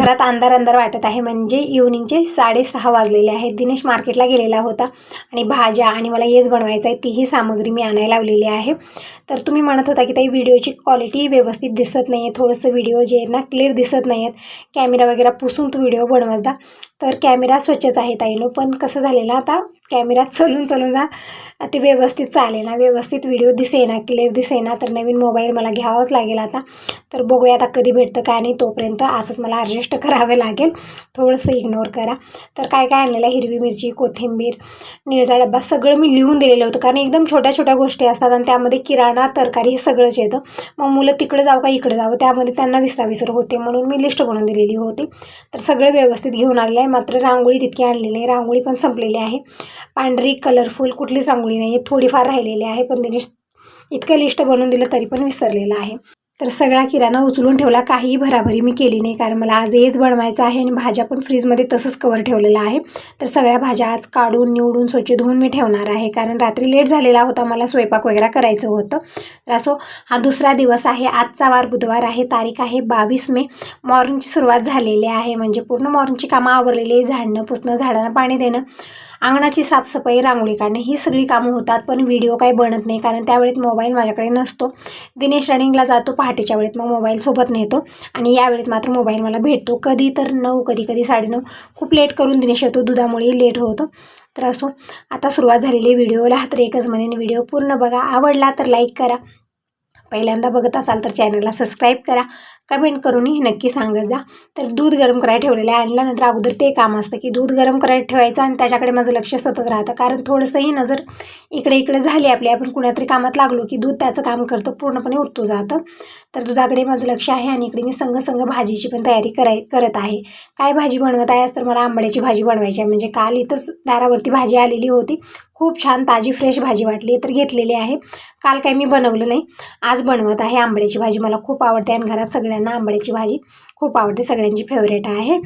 घरात अंधार अंधार वाटत आहे. म्हणजे इव्हनिंगचे साडेसहा वाजलेले आहेत. दिनेश मार्केटला गेलेला होता आणि भाज्या आणि मला येस बनवायचं आहे तीही सामग्री मी आणायला लावलेली आहे. तर तुम्ही म्हणत होता की ताई व्हिडिओची क्वालिटी व्यवस्थित दिसत नाही आहे थोडंसं व्हिडिओ जे आहेत ना क्लिअर दिसत नाही आहेत कॅमेरा वगैरे पुसून तू व्हिडिओ बनवत जा. तर कॅमेरा स्वच्छच आहे ताईनो पण कसं झालेलं आता कॅमेरा चलून चलून जा. ते व्यवस्थित चालेल ना व्यवस्थित व्हिडिओ दिसेना क्लिअर दिसेना. तर नवीन मोबाईल मला घ्यावाच लागेल आता. तर बघूया आता कधी भेटतं काय नाही तोपर्यंत असंच मला कष्ट करावं लागेल. थोडंसं इग्नोर करा. तर काय काय आणलेलं आहे? हिरवी मिरची कोथिंबीर निळचा डब्बा सगळं मी लिहून दिलेलं होतं. कारण एकदम छोट्या छोट्या गोष्टी असतात आणि त्यामध्ये किराणा तरकारी हे सगळंच येतं. मग मुलं तिकडे जाऊ का इकडे जावं? त्यामध्ये त्यांना विसराविसर होते म्हणून मी लिस्ट बनवून दिलेली होती. तर सगळं व्यवस्थित घेऊन आलेलं आहे. मात्र रांगोळी तितकी आणलेली आहे रांगोळी पण संपलेली आहे. पांढरी कलरफुल कुठलीच रांगोळी नाही. आहे थोडीफार राहिलेली आहे. पण त्याने इतकं लिस्ट बनवून दिलं तरी पण विसरलेलं आहे. तर सगळा किराणा उचलून ठेवला. काहीही भराभरी मी केली नाही कारण मला आज हेच बनवायचं आहे आणि भाज्या पण फ्रीजमध्ये तसंच कवर ठेवलेलं आहे. तर सगळ्या भाज्या आज काढून निवडून स्वच्छ धुवून मी ठेवणार आहे कारण रात्री लेट झालेला होता मला स्वयंपाक वगैरे करायचं होतं. तर असो हा दुसरा दिवस आहे आजचा वार बुधवार आहे तारीख आहे बावीस मे. मॉर्निंगची सुरुवात झालेली आहे म्हणजे पूर्ण मॉर्निंगची कामं आवरलेली आहे झाडणं पुसणं झाडांना पाणी देणं. अंगणाची साफसफाई रांगोळी काढणे ही सगळी कामं होतात पण व्हिडिओ काही बनत नाही कारण त्यावेळेत मोबाईल माझ्याकडे नसतो. दिनेश रनिंगला जातो पहाटेच्या वेळेत मग मोबाईल सोबत नेतो आणि यावेळेत मात्र मोबाईल मला भेटतो. कधी तर नऊ कधी कधी साडेनऊ. खूप लेट करून दिनेश येतो दुधामुळे लेट होतो. तर असो आता सुरुवात झालेली व्हिडिओला तर एकच म्हणेन व्हिडिओ पूर्ण बघा आवडला तर लाईक करा. पहिल्यांदा बघत असाल तर चॅनलला सबस्क्राईब करा. कमेंट करूनही नक्की सांगत जा. तर दूध गरम करायला ठेवलेलं आहे. आणल्यानंतर अगोदर ते काम असतं की दूध गरम करायला ठेवायचं आणि त्याच्याकडे माझं लक्ष सतत राहतं. कारण थोडंसंही नजर इकडे इकडे झाली आपली आपण कुणातरी कामात लागलो की दूध त्याचं काम करतं पूर्णपणे उठतो जातं. तर दुधाकडे माझं लक्ष आहे आणि इकडे मी संघ संघ भाजीची पण तयारी कराय करत आहे. काय भाजी बनवत आहे? तर मला आंबड्याची भाजी बनवायची आहे. म्हणजे काल इथंच दारावरती भाजी आलेली होती. खूप छान ताजी फ्रेश भाजी वाटली. तर घेतलेली आहे. काल काही मी बनवलं नाही. आज बनवत आहे आंबड्याची भाजी. मला खूप आवडते आणि घरात सगळ्या सगळ्यांना आंबड्याची भाजी खूप आवडते सगळ्यांची फेवरेट आहे.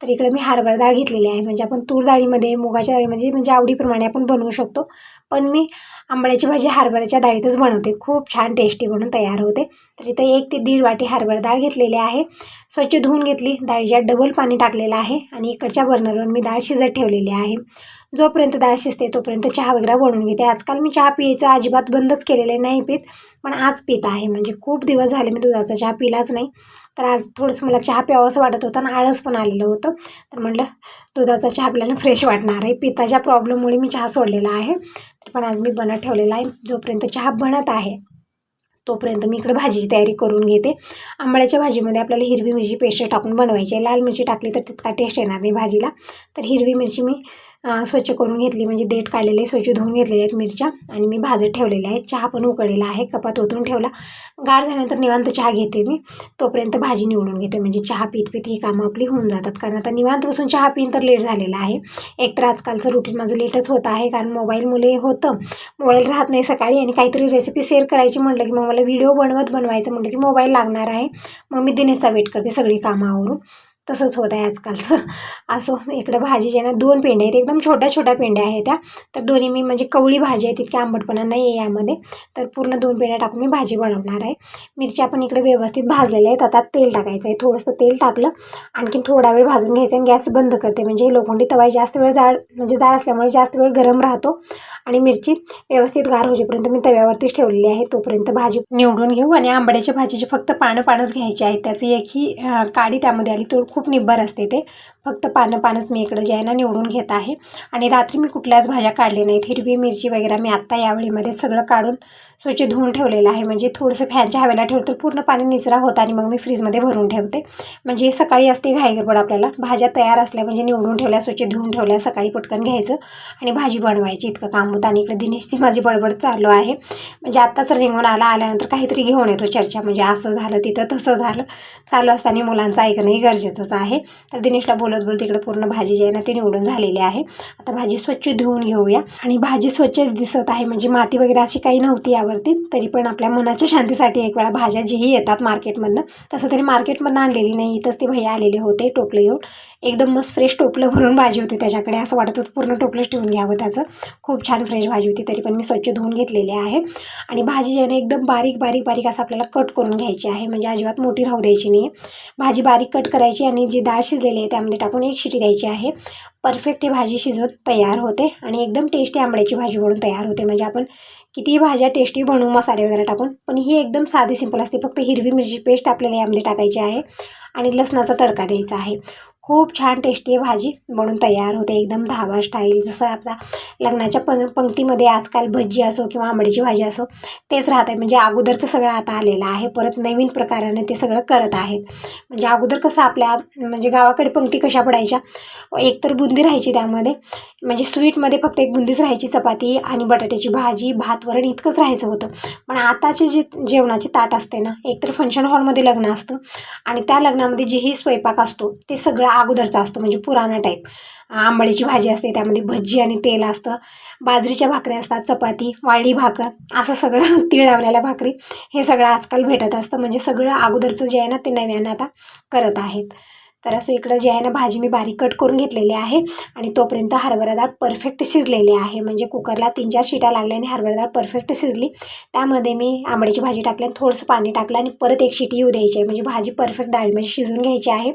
तर इकडे मी हरभरा डाळ घेतलेली आहे. म्हणजे आपण तूर डाळीमध्ये मुगाच्या डाळीमध्ये म्हणजे आवडीप्रमाणे आपण बनवू शकतो. पण मी आंबड्याची भाजी हरभऱ्याच्या डाळीतच बनवते. खूप छान टेस्टी बनून तयार होते. तर इथं एक ते दीड वाटी हरभरा डाळ घेतलेली आहे. स्वच्छ धुवून घेतली. डाळीच्या डबल पाणी टाकलेलं आहे आणि इकडच्या बर्नरवर मी डाळ शिजत ठेवलेली आहे. जोपर्यंत डाळ शिजते तोपर्यंत चहा वगैरे बनवून घेते. आजकाल मी चहा पियायचं अजिबात बंदच केलेलं नाही पित पण आज पित आहे. म्हणजे खूप दिवस झाले मी दुधाचा चहा पिलाच नाही. तर आज थोडंसं मला चहा प्यावंसं वाटत होतं आणि आळस पण आलेलं होतं. तर म्हटलं दुधाचा चहा आपल्याला फ्रेश वाटणार आहे. पिताच्या प्रॉब्लेममुळे मी चहा सोडलेला आहे. तर पण आज मी बनत ठेवलेला आहे. जोपर्यंत चहा बनत आहे तोपर्यंत मी इकडे भाजीची तयारी करून घेते. आंबळ्याच्या भाजीमध्ये आपल्याला हिरवी मिरची पेस्ट टाकून बनवायची आहे. लाल मिरची टाकली तर तितका टेस्ट येणार नाही भाजीला. तर हिरवी मिरची मी स्वच्छ करून घेतली. म्हणजे देठ काढलेले स्वच्छ धुवून घेतलेले आहेत मिरच्या आणि मी भाजत ठेवलेल्या आहेत. चहा पण उकळलेला आहे. कपात ओतून ठेवला. गार झाल्यानंतर निवांत चहा घेते मी. तोपर्यंत भाजी निवडून घेते. म्हणजे चहा पीत पीत ही कामं आपली होऊन जातात. कारण आता निवांत बसून चहा पिन तर लेट झालेला आहे. एक तर आजकालचं रुटीन माझं लेटच होत आहे. कारण मोबाईल मुले होतं. मोबाईल राहत नाही सकाळी आणि काहीतरी रेसिपी शेअर करायची म्हटलं की मग मला व्हिडिओ बनवत बनवायचं म्हटलं की मोबाईल लागणार आहे. मग मी दिनेशचा वेट करते सगळी कामावरून तसंच होत आहे आजकालचं. असो इकडं भाजी जे ना दोन पेंड्या आहेत एकदम छोट्या छोट्या पेंड्या आहेत त्या. तर दोन्ही मी म्हणजे कवळी भाजी आहे तितकी आंबटपणा नाही आहे यामध्ये. तर पूर्ण दोन पेंड्या टाकून मी भाजी बनवणार आहे. मिरच्या पण इकडे व्यवस्थित भाजलेल्या आहेत. आता तेल टाकायचं आहे. थोडंसं तेल टाकलं आणखीन थोडा वेळ भाजून घ्यायचं आणि गॅस बंद करते. म्हणजे लोखंडी तवाई जास्त वेळ जाड म्हणजे जाड असल्यामुळे जास्त वेळ गरम राहतो. आणि मिरची व्यवस्थित गार होईपर्यंत मी तव्यावरतीच ठेवलेली आहे. तोपर्यंत भाजी निवडून घेऊ आणि आंबड्याच्या भाजीची फक्त पानं पानच घ्यायची आहेत. त्याची एकही काडी त्यामध्ये आली तो खूप निब्बर असते ते. फक्त पानं पानच मी इकडं जे आहे ना निवडून घेत आहे. आणि रात्री मी कुठल्याच भाज्या काढल्या नाहीत. हिरवी मिरची वगैरे मी आत्ता यावेळीमध्ये सगळं काढून स्वच्छ धुवून ठेवलेलं आहे. म्हणजे थोडंसं फॅनच्या हवेला ठेवलं तर पूर्ण पाणी निचरा होतं आणि मग मी फ्रीजमध्ये भरून ठेवते. म्हणजे सकाळी असते घाईगडबड आपल्याला. भाज्या तयार असल्या म्हणजे निवडून ठेवल्या स्वच्छ धुवून ठेवल्या सकाळी पटकन घ्यायचं आणि भाजी बनवायची. इतकं काम होतं आणि इकडे दिनेशची माझी बडबड चालू आहे. म्हणजे आत्ताच रिंगून आला आल्यानंतर काहीतरी घेऊन येतो चर्चा. म्हणजे असं झालं तिथं तसं झालं चालू असताना मुलांचं ऐकणंही गरजेचंच आहे. तर दिनेशला बोल बोलत बोलत इकडे पूर्ण भाजी जी आहे ना ती निवडून झालेली आहे. आता भाजी स्वच्छ धुवून घेऊया. आणि भाजी स्वच्छच दिसत आहे. म्हणजे माती वगैरे अशी काही नव्हती यावरती. तरी पण आपल्या मनाच्या शांतीसाठी एक वेळा भाज्या जीही येतात मार्केटमधनं तसं तरी मार्केटमधनं आणलेली नाही. इथंच ते भैया आलेले होते टोपले घेऊन. एकदम मस्त फ्रेश टोपलं भरून भाजी होती त्याच्याकडे. असं वाटत होतं पूर्ण टोपलंच ठेवून घ्यावं त्याचं. खूप छान फ्रेश भाजी होती. तरी पण मी स्वच्छ धुवून घेतलेली आहे. आणि भाजी जी एकदम बारीक बारीक बारीक असं आपल्याला कट करून घ्यायची आहे. म्हणजे अजिबात मोठी राहू द्यायची नाही भाजी बारीक कट करायची आणि जी डाळ शिजलेली आहे त्यामध्ये टाकून एक शिटी द्यायची आहे. परफेक्ट ही भाजी शिजवून तयार होते. आणि एकदम टेस्टी आंबड्याची भाजी बनून तयार होते. म्हणजे आपण कितीही भाज्या टेस्टी बनवू मसाले वगैरे टाकून पण ही एकदम साधी सिंपल असते. फक्त हिरवी मिरची पेस्ट आपल्याला यामध्ये टाकायची आहे. आणि लसणाचा तडका द्यायचा आहे. खूप छान टेस्टी भाजी. म्हणून तयार होते एकदम धाबा स्टाईल जसं आपला लग्नाच्या पं पंक्तीमध्ये आजकाल भजी असो किंवा आंबडीची भाजी असो तेच राहत आहे म्हणजे अगोदरचं सगळं आता आलेलं आहे. परत नवीन प्रकाराने ते सगळं करत आहेत. म्हणजे अगोदर कसं आपल्या म्हणजे गावाकडे पंक्ती कशा पडायच्या? एकतर बुंदी राहायची त्यामध्ये. म्हणजे स्वीटमध्ये फक्त एक बुंदीच राहायची. चपाती आणि बटाट्याची भाजी भात वरण इतकंच राहायचं होतं. पण आताचे जे जेवणाची ताट असते ना एकतर फंक्शन हॉलमध्ये लग्न असतं. आणि त्या लग्नामध्ये जेही स्वयंपाक असतो ते सगळं अगोदरचा असतो म्हणजे पुराणा टाईप आंबडीची भाजी असते त्यामध्ये भजी आणि तेल असतं. बाजरीच्या भाकरी असतात चपाती वाळली भाकर असं सगळं तीळ लावलेल्या भाकरी हे सगळं आजकाल भेटत असतं. म्हणजे सगळं अगोदरचं जे आहे ना ते नव्यानं आता करत आहेत. तर असं इकडं जे आहे ना भाजी मी बारीक कट करून घेतलेली आहे आणि तोपर्यंत हरभरा डाळ परफेक्ट शिजलेली आहे. म्हणजे कुकरला तीन चार शिटा लागल्या आणि हरभरा डाळ परफेक्ट शिजली. त्यामध्ये मी आंबड्याची भाजी टाकली आणि थोडंसं पाणी टाकलं आणि परत एक शिटी येऊ द्यायची आहे. म्हणजे भाजी परफेक्ट डाळीमध्ये शिजून घ्यायची आहे.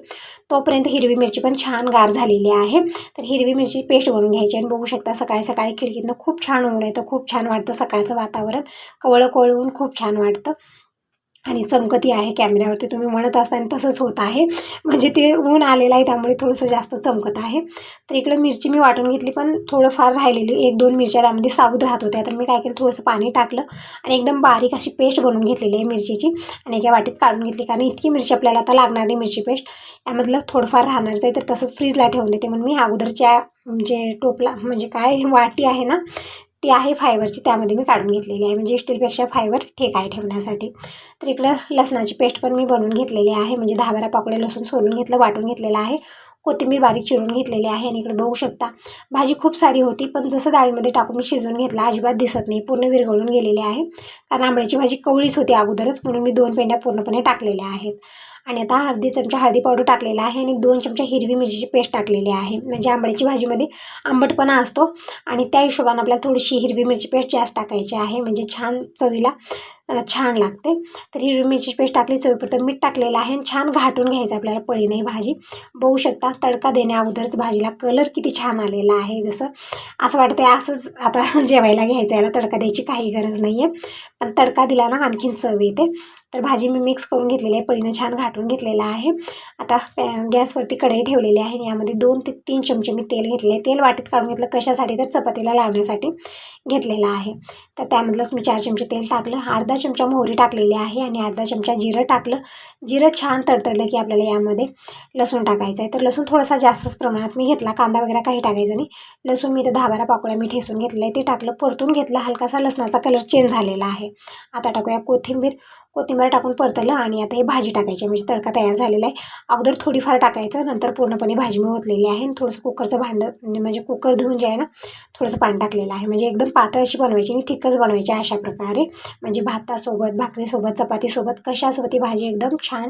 तोपर्यंत हिरवी मिरची पण छान गार झालेली आहे. तर हिरवी मिरची पेस्ट बनवून घ्यायची आणि बघू शकता सकाळी सकाळी खिडकीतनं खूप छान ऊन येतं खूप छान वाटतं सकाळचं वातावरण. कवळं कवळून खूप छान वाटतं. आणि चमकती आहे कॅमेऱ्यावरती. तुम्ही म्हणत असताना तसंच होत आहे. म्हणजे ते ऊन आलेलं आहे त्यामुळे थोडंसं जास्त चमकत आहे. तर इकडं मिरची मी वाटून घेतली पण थोडंफार राहिलेली. एक दोन मिरच्या त्यामध्ये साबूत राहत होत्या. तर मी काय केलं थोडंसं पाणी टाकलं आणि एकदम बारीक अशी पेस्ट बनवून घेतलेली आहे मिरचीची. आणि एका वाटीत काढून घेतली कारण इतकी मिरची आपल्याला आता लागणार नाही मिरची पेस्ट. यामधलं थोडंफार राहणारच आहे तर तसंच फ्रीजला ठेवून देते. म्हणून मी अगोदरच्या म्हणजे टोपला म्हणजे काय वाटी आहे ना ती आहे फायबरची त्यामध्ये मी काढून घेतलेली आहे. म्हणजे स्टीलपेक्षा फायबर ठीक आहे ठेवण्यासाठी. तर इकडं लसणाची पेस्ट पण मी बनवून घेतलेली आहे. म्हणजे दहा बारा पापडे लसूण सोलून घेतलं वाटून घेतलेलं आहे. कोथिंबीर बारीक चिरून घेतलेली आहे. आणि इकडे बघू शकता भाजी खूप सारी होती पण जसं डाळीमध्ये टाकून मी शिजवून घेतला अजिबात दिसत नाही. पूर्ण विरघळून गेलेली आहे. कारण आंबळ्याची भाजी कवळीच होती अगोदरच म्हणून मी दोन पेंड्या पूर्णपणे टाकलेल्या आहेत. आणि आता अर्धी चमचा हळदी पावडर टाकलेला आहे आणि दोन चमचा हिरवी मिरचीची पेस्ट टाकलेली आहे. म्हणजे आंबड्याची भाजीमध्ये आंबटपणा असतो आणि त्या हिशोबाने आपल्याला थोडीशी हिरवी मिरची पेस्ट जास्त टाकायची आहे. म्हणजे छान चवीला छान लागते. तर हिरवी मिरची पेस्ट टाकली चवीपुरतं मीठ टाकलेलं आहे आणि छान घाटून घ्यायचं आपल्याला पळीने ही भाजी. बघू शकता तडका देण्या अगोदरच भाजीला कलर किती छान आलेला आहे. जसं असं वाटतं आहे असंच आता जेवायला घ्यायचं याला तडका द्यायची काही गरज नाही आहे पण तडका दिला ना आणखीन चव येते. तर भाजी मी मिक्स करून घेतलेली आहे. पळीनं छान घाटून घेतलेला आहे. आता गॅसवरती कढई ठेवलेली आहे यामध्ये दोन ते तीन चमचे मी तेल घेतले तेल वाटीत काढून घेतलं कशासाठी? तर चपातीला लावण्यासाठी. घेतलेला आहे. तर त्यामधलंच मी चार चमचे तेल टाकलं अर्धा चमचा मोहरी टाकलेली आहे आणि अर्धा चमचा जिरं टाकलं. जिरं छान तडतडलं की आपल्याला यामध्ये लसूण टाकायचं आहे. तर लसूण थोडासा जास्तच प्रमाणात मी घेतला कांदा वगैरे काही टाकायचं नाही. लसूण मी तर दहा बारा पाकोळ्या मी ठेसून घेतलं आहे. ते टाकलं परतून घेतलं हलकासा लसणाचा कलर चेंज झालेला आहे. आता टाकूया कोथिंबीर. कोथिंबीर टाकून परतलं आणि आता हे भाजी टाकायची म्हणजे तडका तयार झालेला आहे. अगोदर थोडीफार टाकायचं नंतर पूर्णपणे भाजी मी ओतलेली आहे आणि थोडंसं कुकरचं भांडं म्हणजे कुकर धुवून जे आहे ना थोडंसं पाणी टाकलेलं आहे. म्हणजे एकदम पातळशी बनवायची आणि थिकच बनवायची अशा प्रकारे. म्हणजे भातासोबत भाकरीसोबत चपातीसोबत कशासोबत ही भाजी एकदम छान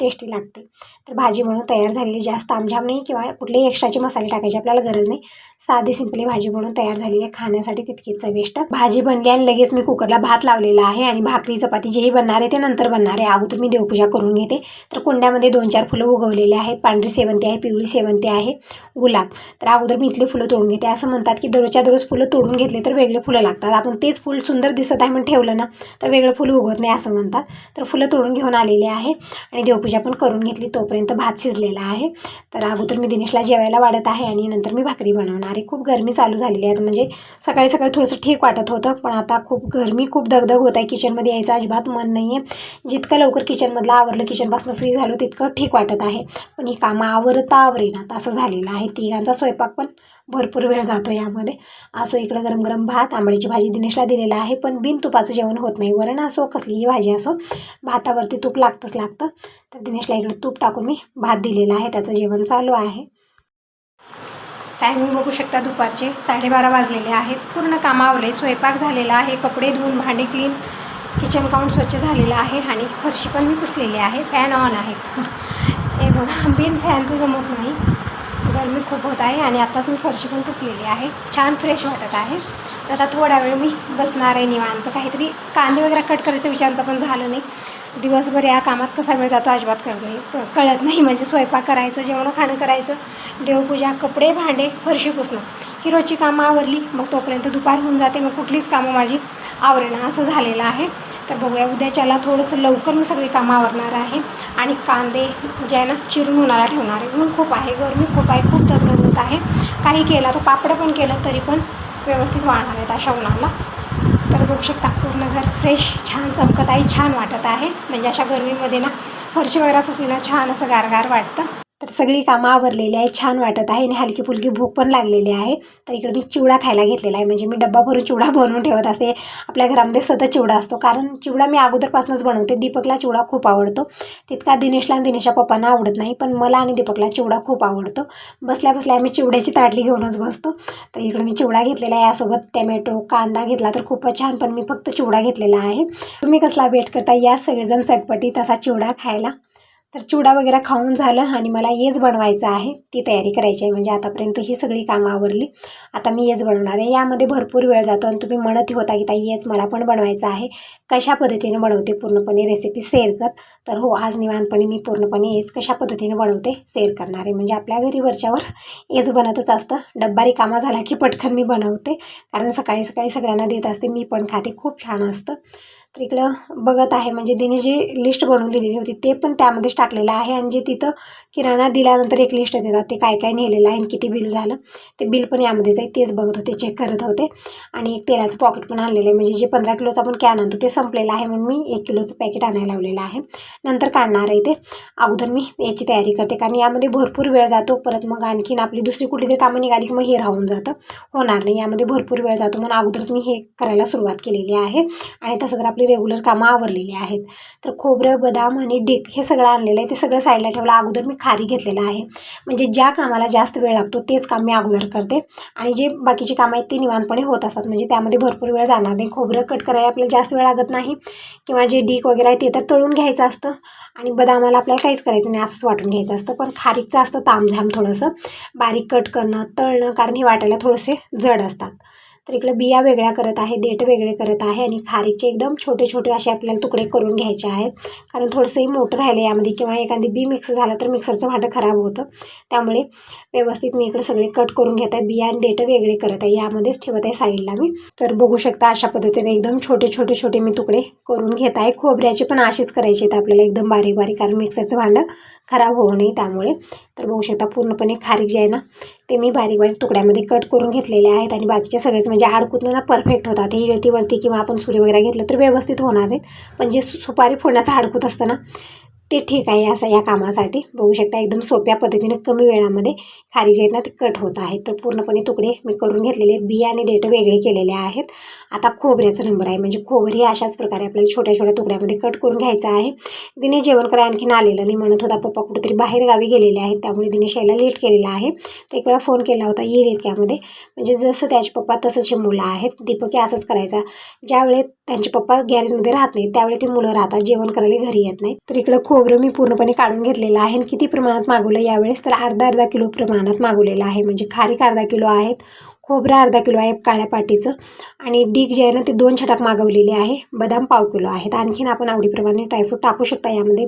टेस्टी लागते. तर भाजी म्हणून तयार झालेली जास्त आमझाम नाही किंवा कुठलेही एक्स्ट्राचे मसाले टाकायचे आपल्याला गरज नाही. साधी सिंपली भाजी म्हणून तयार झालेली आहे. खाण्यासाठी तितकीच चविष्ट. भाजी बनली आणि लगेच मी कुकरला भात लावलेला आहे आणि भाकरी चपाती जेही बनणार आहे ते नंतर बनणार आहे. अगोदर मी देवपूजा करून घेते. तर कुंड्यामध्ये दोन चार फुलं उगवलेले आहेत. पांढरी सेवंती आहे पिवळी सेवंती आहे गुलाब. तर अगोदर मी इथली फुलं तोडून घेते. असं म्हणतात की दररोजच्या दररोज फुलं तोडून घेतले तर वेगळे फुलं लागतात. आपण तेच फुल सुंदर दिसत आहे म्हणून ठेवलं ना तर वेगळं फुलं उगवत नाही असं म्हणतात. तर फुलं तोडून घेऊन आलेले आहे आणि देवपूजा पण करून घेतली तोपर्यंत भात शिजलेला आहे. तर अगोदर मी दिनेशला जेवायला वाढत आहे आणि नंतर मी भाकरी बनवणार आहे. खूप गरमी चालू झालेली आहे. म्हणजे सकाळी सकाळी थोडंसं ठीक वाटत होतं पण आता खूप गरमी खूप दगदग होत आहे. किचनमध्ये यायचं अजिबात मन नाही आहे जितकं लवकर किचनमधलं आवरलं किचनपासून फ्री झालो तितकं ठीक वाटत आहे. पण ही कामं आवरता आवरेना असं झालेलं आहे. तिघांचा स्वयंपाक पण भरपूर वेळ जातो यामध्ये. असो इकडं गरम गरम भात आंबडीची भाजी दिनेशला दिलेला आहे पण बिन तुपाचं जेवण होत नाही. वरण असो कसलीही भाजी असो भातावरती तूप लागतंच लागतं. तर दिनेशला इकडं तूप टाकून मी भात दिलेला आहे. त्याचं जेवण चालू आहे. टायमिंग बघू शकता दुपारचे साडेबारा वाजलेले आहेत. पूर्ण कामावले स्वयंपाक झालेला आहे. कपडे धुवून भांडे क्लीन किचन काउंट स्वच्छ झालेलं आहे आणि फरशी पण मी पुसलेली आहे. फॅन ऑन आहेत हे बघा बिन फॅनचं जमत नाही. गरमी खूप होत आहे आणि आत्ताच मी फरशी पण पुसलेली आहे. छान फ्रेश वाटत आहे. तर आता थोडा वेळ मी बसणार आहे निवांत. काहीतरी कांदे वगैरे कट करायचं विचार तर पण झालं नाही. दिवसभर या कामात कसा वेळ जातो अजिबात कळत नाही. कळत नाही. म्हणजे स्वयंपाक करायचं जेवण खाणं करायचं देवपूजा कपडे भांडे फरशी पुसणं. ही रोजची कामं आवरली मग तोपर्यंत दुपार होऊन जाते. मग कुठलीच कामं माझी आवरणं असं झालेलं आहे. तर बघूया उद्याच्याला थोडंसं लवकर मी सगळी कामं आवरणार आहे. आणि कांदे जे आहे ना चिरून उन्हाला ठेवणार आहे. ऊन खूप आहे गरमी खूप आहे खूप दगदग होत आहे. काही केला तर पापडं पण केलं तरी पण व्यवस्थित वाढणार आहेत अशा उन्हाला तर बघू शकता पूर्ण घर फ्रेश छान चमकत आहे छान वाटत आहे. म्हणजे अशा गरमीमध्ये ना फरशी वगैरे पुसली ना छान असं गारगार वाटतं. तर सगळी कामं आवरलेली आहे छान वाटत आहे आणि हलकी फुलकी भूक पण लागलेली आहे. तर इकडे मी चिवडा खायला घेतलेला आहे. म्हणजे मी डब्बा भरून चिवडा बनवून ठेवत असते. आपल्या घरामध्ये सतत चिवडा असतो. कारण चिवडा मी अगोदरपासूनच बनवते. दीपकला चिवडा खूप आवडतो. तितका दिनेशला आणि दिनेशच्या पप्पांना आवडत नाही. पण मला आणि दीपकला चिवडा खूप आवडतो. बसल्या बसल्या आम्ही चिवड्याची ताटली घेऊनच बसतो. तर इकडे मी चिवडा घेतलेला आहे. यासोबत टॅमॅटो कांदा घेतला तर खूपच छान. पण मी फक्त चिवडा घेतलेला आहे. तुम्ही कसला वेट करता या सगळेजण चटपटी तसा चिवडा खायला. तर चिवडा वगैरे खाऊन झालं आणि मला येच बनवायचं आहे. ती तयारी करायची आहे. म्हणजे आतापर्यंत ही सगळी कामं आवरली. आता मी येच बनवणार आहे. यामध्ये भरपूर वेळ जातो आणि तुम्ही म्हणत होता की ताई येच मला पण बनवायचं आहे. कशा पद्धतीने बनवते? पूर्णपणे रेसिपी शेअर कर. तर हो आज निवांतपणे मी पूर्णपणे येज कशा पद्धतीने बनवते शेअर करणार आहे. म्हणजे आपल्या घरी वरच्यावर येज बनतच असतं. डब्बारी कामा झाला की पटकन मी बनवते. कारण सकाळी सकाळी सगळ्यांना देत असते. मी पण खाते. खूप छान असतं. तिकडं बघत आहे. म्हणजे तिने जी लिस्ट बनवून दिलेली होती ते पण त्यामध्येच टाकलेलं आहे. आणि जे तिथं किराणा दिल्यानंतर एक लिस्ट देतात ते काय काय नेलेलं आहे आणि किती बिल झालं ते बिल पण यामध्येच आहे तेच बघत होते चेक करत होते. आणि एक तेलाचं पॉकेट पण आणलेलं आहे. म्हणजे जे पंधरा किलोचं आपण कॅन आणतो ते संपलेलं आहे. म्हणून मी एक किलोचं पॅकेट आणायला लावलेलं आहे. नंतर काढणार आहे ते. अगोदर मी याची तयारी करते. कारण यामध्ये भरपूर वेळ जातो. परत मग आणखीन आपली दुसरी कुठली तरी कामं निघाली की मग हे राहून जातं. होणार नाही. यामध्ये भरपूर वेळ जातो. म्हणून अगोदरच मी हे करायला सुरुवात केलेली आहे. आणि तसं तर आपली रेग्युलर कामं आवरलेली आहेत. तर खोबरं बदाम आणि डिक हे सगळं आणलेलं आहे. ते सगळं साईडला ठेवलं. अगोदर मी खारी घेतलेलं आहे. म्हणजे ज्या कामाला जास्त वेळ लागतो तेच काम मी अगोदर करते. आणि जे बाकीची कामं आहेत ती निवांतपणे होत असतात. म्हणजे त्यामध्ये भरपूर वेळ जाणार नाही. खोबरं कट करायला आपल्याला जास्त वेळ लागत नाही. किंवा जे डीक वगैरे आहे ते तर तळून घ्यायचं असतं. आणि बदामाला आपल्याला काहीच करायचं नाही असंच वाटून घ्यायचं असतं. पण खारीकचं असतं तामझाम थोडंसं. बारीक कट करणं तळणं कारण हे वाटायला थोडेसे जड असतात. तर इकडं बिया वेगळ्या करत आहे देठ वेगळे करत आहे आणि खारीचे एकदम छोटे छोटे असे आपल्याला तुकडे करून घ्यायचे आहेत. कारण थोडंसंही मोठं राहिलं यामध्ये किंवा एखादी बी मिक्स झालं तर मिक्सरचं भाटं खराब होतं. त्यामुळे व्यवस्थित मी इकडे सगळे कट करून घेत आहे. बिया आणि देठं वेगळे करत आहे. यामध्येच ठेवत आहे साईडला मी. तर बघू शकता अशा पद्धतीने एकदम छोटे छोटे छोटे मी तुकडे करून घेत आहे. खोबऱ्याचे पण असेच करायचे आहेत आपल्याला एकदम बारीक बारीक कारण मिक्सरचं भांडं खराब होऊ नये त्यामुळे. तर बघू शकता पूर्णपणे खारीक जे आहे ना ते मी बारीक बारीक तुकड्यामध्ये कट करून घेतलेले आहेत आणि बाकीचे सगळेच म्हणजे हाडकुतलं ना परफेक्ट होतात. हे इळतीवरती किंवा आपण सुरी वगैरे घेतलं तर व्यवस्थित होणार आहेत. पण जे सुपारी फोडण्याचं हाडकूत असतं ना ते ठीक आहे असं या कामासाठी. बघू शकता एकदम सोप्या पद्धतीने कमी वेळामध्ये खारी जे आहेत ना ते कट होत आहेत. तर पूर्णपणे तुकडे मी करून घेतलेले आहेत. बिया आणि देठं वेगळे केलेले आहेत. आता खोबऱ्याचा नंबर आहे. म्हणजे खोबरी अशाच प्रकारे आपल्याला छोट्या छोट्या तुकड्यामध्ये कट करून घ्यायचं आहे. दिनेश जेवण करायला आणखीन आलेलं नाही म्हणत होता. पप्पा कुठेतरी बाहेर गावी गेलेले आहेत. त्यामुळे दिनेश यायला लेट केलेला आहे. तर एक वेळा फोन केला होता. येईल इतक्यामध्ये. म्हणजे जसं त्याचे पप्पा तसंच हे मुलं आहेत. दीपक हे असंच करायचा. ज्यावेळेस त्यांचे पप्पा गॅरेजमध्ये राहत नाहीत त्यावेळी ते मुलं राहतात. जेवण करायला घरी येत नाहीत. तर इकडं खोबरं मी पूर्णपणे काढून घेतलेलं आहे. आणि किती प्रमाणात मागवलं यावेळेस? तर अर्धा अर्धा किलो प्रमाणात मागवलेलं आहे. म्हणजे खारीक अर्धा किलो आहेत. खोबरं अर्धा किलो आहे काळ्या पाटीचं. आणि डीक जे आहे ना ते दोन छटाक मागवलेले आहे. बदाम पाव किलो आहेत. आणखीन आपण आवडीप्रमाणे ड्रायफ्रूट टाकू शकता यामध्ये.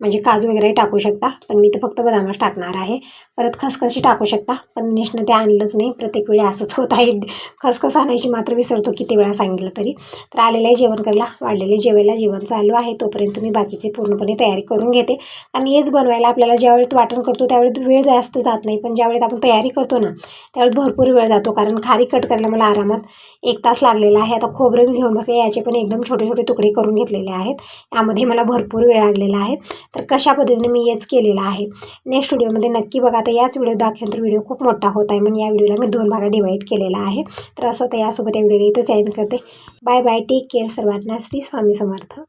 म्हणजे काजू वगैरे टाकू शकता. पण मी तर फक्त बदामच टाकणार आहे. परत खसखशी टाकू शकता. पण निष्ण ते आणलंच नाही. प्रत्येक वेळी असंच होत आहे. खसखस आणायची मात्र विसरतो किती वेळा सांगितलं तरी. तर आलेलं आहे जेवण करायला. वाढलेले जेवायला जेवण चालू आहे. तोपर्यंत मी बाकीची पूर्णपणे तयारी करून घेते. आणि हेच बनवायला आपल्याला ज्यावेळी वाटण करतो त्यावेळी वेळ जास्त जात नाही. पण ज्यावेळी आपण तयारी करतो ना त्यावेळी भरपूर वेळ जातो. कारण खारी कट करायला मला आरामात एक तास लागलेला आहे. आता खोबरं मी घेऊन बसले. याचे पण एकदम छोटे छोटे तुकडे करून घेतलेले आहेत. यामध्ये मला भरपूर वेळ लागलेला आहे. तर कशा पद्धतीने मी हेच केलेलं आहे. नेक्स्ट व्हिडिओमध्ये नक्की बघा. आता याच व्हिडिओ दाखल्यानंतर व्हिडिओ खूप मोठा होत आहे. म्हणून या व्हिडिओला मी दोन भागात डिवाईड केलेला आहे. तर असं होतं यासोबत या व्हिडिओला इथंच एंड करते. बाय बाय टेक केअर सर्वांना. श्री स्वामी समर्थ.